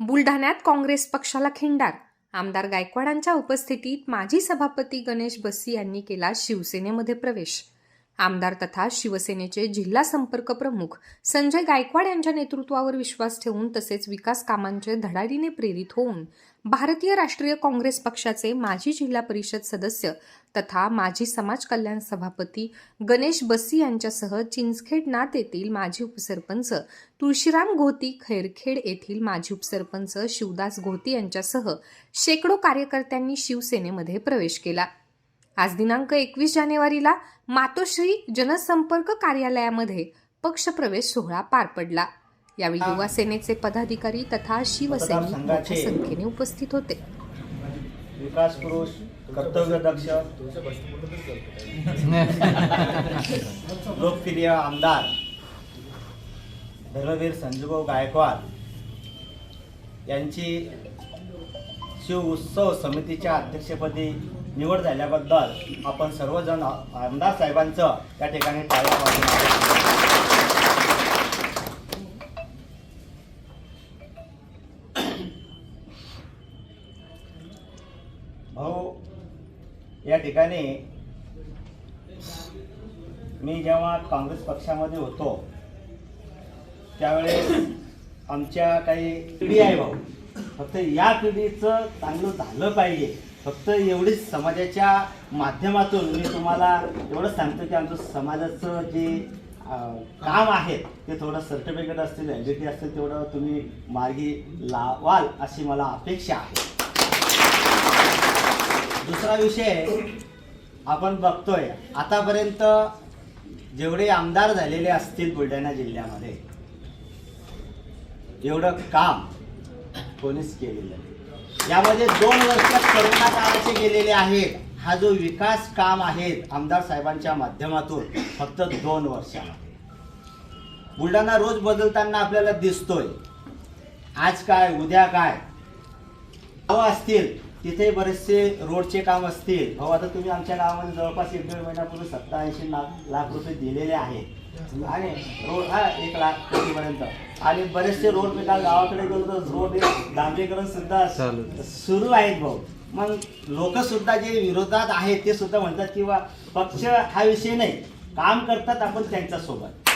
बुलढाण्यात काँग्रेस पक्षाला खिंडार. आमदार गायकवाडांच्या उपस्थितीत माजी सभापती गणेश बस्सी यांनी केला शिवसेनेमध्ये प्रवेश. आमदार तथा शिवसेनेचे जिल्हा संपर्क प्रमुख संजय गायकवाड यांच्या नेतृत्वावर विश्वास ठेवून तसेच विकास कामांचे धडाडीने प्रेरित होऊन भारतीय राष्ट्रीय काँग्रेस पक्षाचे माजी जिल्हा परिषद सदस्य तथा माजी समाज कल्याण सभापती गणेश बस्सी यांच्यासह चिंचखेड नात येथील माजी उपसरपंच तुळशीराम घोती खैरखेड येथील माजी उपसरपंच शिवदास घोती यांच्यासह शेकडो कार्यकर्त्यांनी शिवसेनेमध्ये प्रवेश केला. आज दिनांक एकवीस जानेवारीला मातोश्री जनसंपर्क कार्यालयामध्ये पक्षप्रवेश सोहळा पार पडला. यावेळी युवा सेनेचे पदाधिकारी तथा शिवसैनिक मोठ्या संख्येने उपस्थित होते. विकास पुरुष कर्तव्यदक्ष लोकप्रिय आमदार धर्मवीर संजूभाऊ गायकवाड यांची शिव उत्सव समितीच्या अध्यक्षपदी निवड झाल्याबद्दल आपण सर्वजण आमदार साहेबांचं त्या ठिकाणी टाळ्या भाऊ या ठिकाणी मी जेव्हा काँग्रेस पक्षामध्ये होतो त्यावेळेस आमच्या काही पिढी आहे भाऊ. फक्त या पिढीचं चांगलं झालं पाहिजे. फक्त एवढीच समाजाच्या माध्यमातून मी तुम्हाला एवढंच सांगतो की आमचं समाजाचं जे काम आहे ते थोडं सर्टिफिकेट असतील एल डी टी असतील तेवढं तुम्ही मार्गी लावाल अशी मला अपेक्षा आहे. दुसरा विषय आपण बघतोय आतापर्यंत जेवढे आमदार झालेले असतील बुलढाणा जिल्ह्यामध्ये एवढं काम कोणीच केलेलं नाही. यामध्ये दोन वर्ष करोना काळाचे गेलेले आहेत. हा जो विकास काम आहे आमदार साहेबांच्या माध्यमातून फक्त दोन वर्षामध्ये. बुलढाणा रोज बदलताना आपल्याला दिसतोय. आज काय उद्या काय? असतील तिथे बरेचसे रोडचे काम असतील. भाऊ आता तुम्ही आमच्या गावामध्ये जवळपास एक दीड महिन्यापूर्वी सत्तर ऐंशी लाख लाख रुपये दिलेले आहेत. आणि रोड हा एक लाख कोटीपर्यंत. आणि बरेचसे रोड मी काल गावाकडे गेलो तर रोड डांबरीकरण सुद्धा सुरू आहेत भाऊ. मग लोक सुद्धा जे विरोधात आहेत ते सुद्धा म्हणतात किंवा पक्ष हा विषय नाही. काम करतात आपण त्यांच्यासोबत